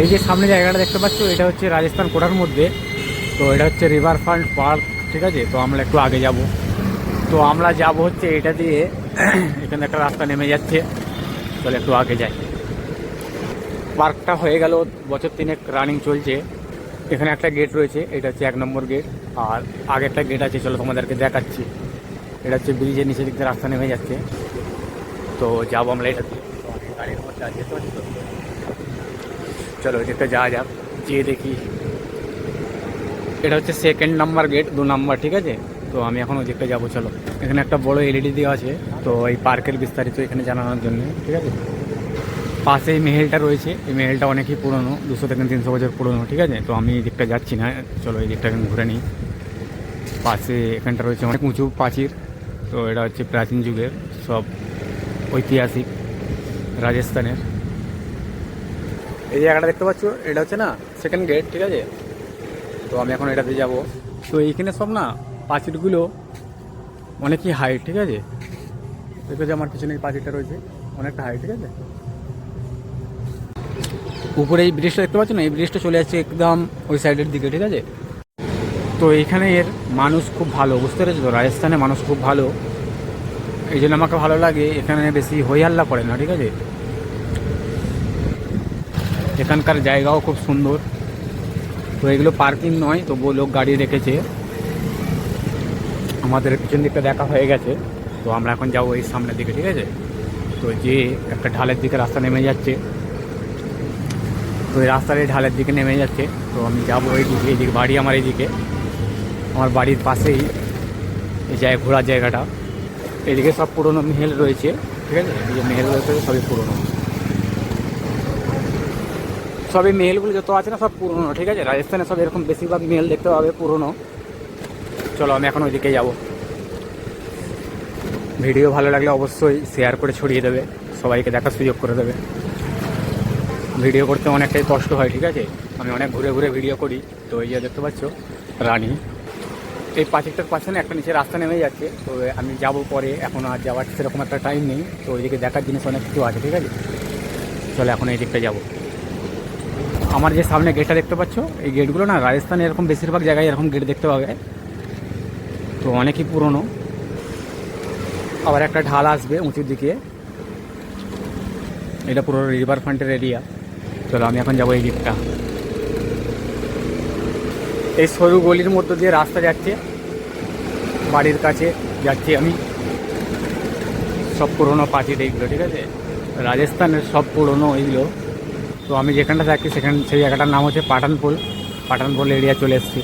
এই যে সামনে জায়গাটা দেখতে পাচ্ছ, এটা হচ্ছে রাজস্থান কোটার মধ্যে। তো এটা হচ্ছে রিভার ফ্রন্ট পার্ক ঠিক আছে? তো আমরা একটু আগে যাব। তো আমরা যাব হচ্ছে এটা দিয়ে, এখানে একটা রাস্তা নেমে যাচ্ছে। চলে একটু আগে যাই। পার্কটা হয়ে গেল, বছর তিনেক রানিং চলছে। এখানে একটা গেট রয়েছে, এটা হচ্ছে এক নম্বর গেট আর আগে একটা গেট আছে, চলো তোমাদেরকে দেখাচ্ছি। এটা হচ্ছে ব্রিজের নিচে দিক রাস্তা নেমে যাচ্ছে। তো যাব আমরা এটা গাড়ির মধ্যে আছি তো চলো এদিকটা যাওয়া যাক যেয়ে দেখি এটা হচ্ছে সেকেন্ড নাম্বার গেট দু নাম্বার ঠিক আছে তো আমি এখন ওই দিকটা যাব চলো এখানে একটা বড় এলইডি দেওয়া আছে তো এই পার্কের বিস্তারিত এখানে জানানোর জন্য ঠিক আছে পাশে এই মেহেলটা রয়েছে এই মেহেলটা অনেকই পুরনো দুশো থেকে তিনশো বছর পুরনো ঠিক আছে তো আমি এই দিকটা যাচ্ছি না চলো এই দিকটা ঘুরে নিই পাশে এখানটা রয়েছে অনেক উঁচু প্রাচীর তো এটা হচ্ছে প্রাচীন যুগের সব ঐতিহাসিক রাজস্থানের এই জায়গাটা দেখতে পাচ্ছ? এটা হচ্ছে না সেকেন্ড গেট ঠিক আছে? তো আমি এখন এটাতে যাব। তো এইখানে সব না প্রাচীরগুলো অনেকই হাইট ঠিক আছে? দেখো যে আমার পিছনে প্রাচীরটা রয়েছে, অনেকটা হাইট ঠিক আছে? উপরে এই ব্রিজটা দেখতে পাচ্ছ না? এই ব্রিজটা চলে যাচ্ছে একদম ওই সাইডের দিকে, ঠিক আছে? তো এইখানে এর মানুষ খুব ভালো, বুঝতে পেরেছ? তো রাজস্থানে মানুষ খুব ভালো। এই জন্য আমাকে ভালো লাগে, এখানে বেশি হই হাল্লা করে না, ঠিক আছে? এখানকার জায়গাও খুব সুন্দর। তো এগুলো পার্কিং নয়, তবুও লোক গাড়ি রেখেছে। আমাদের পিছন দিকটা দেখা হয়ে গেছে। তো আমরা এখন যাব এই সামনের দিকে, ঠিক আছে? তো যে একটা ঢালের দিকে রাস্তা নেমে যাচ্ছে। তো এই রাস্তার এই ঢালের দিকে নেমে যাচ্ছে। তো আমি যাব এই দিকে এইদিকে, বাড়ি আমার এইদিকে। আমার বাড়ির পাশেই এই জায়গা, ঘোরার জায়গাটা। এদিকে সব পুরনো মেহেল রয়েছে, ঠিক আছে? এদিকে মেহেল রয়েছে, সবই পুরনো। সবই মেহেলগুলো যত আছে না সব পুরনো, ঠিক আছে? রাজস্থানে সব এরকম বেশিরভাগ মেহেল দেখতে পাবে পুরনো। চলো, আমি এখন ওইদিকে যাব। ভিডিও ভালো লাগলে অবশ্যই শেয়ার করে ছড়িয়ে দেবে। সবাইকে দেখার সুযোগ করে দেবে। ভিডিও করতে অনেকটাই কষ্ট হয়, ঠিক আছে? আমি অনেক ঘুরে ঘুরে ভিডিও করি। তো এই যে দেখতে পাচ্ছ, রানী। এই পাঁচিকটার পাশে না একটা নিচে রাস্তা নেমে যাচ্ছে। তো আমি যাব পরে, এখন আর যাওয়ার সেরকম একটা টাইম নেই। তো ওইদিকে দেখার জিনিস অনেক কিছু আছে, ঠিক আছে? চলে, এখন এই দিকটা যাব। আমার যে সামনে গেটটা দেখতে পাচ্ছ, এই গেটগুলো না রাজস্থানে এরকম বেশিরভাগ জায়গায় এরকম গেট দেখতে পাবে। তো অনেকই পুরনো। আবার একটা ঢাল আসবে উঁচুর দিকে। এটা পুরো রিভার ফ্রন্টের এরিয়া চলো আমি এখন যাব এই দিকটা এই সরু গলির মধ্য দিয়ে রাস্তা যাচ্ছে। বাড়ির কাছে যাচ্ছি আমি। সব পুরনো পাঁচিল এইগুলো ঠিক আছে? রাজস্থানের সব পুরনো এইগুলো তো আমি যেখানটা থাকি সেখান সেই জায়গাটার নাম হচ্ছে পাঠানপুল। পাঠানপুল এরিয়া চলে এসেছি।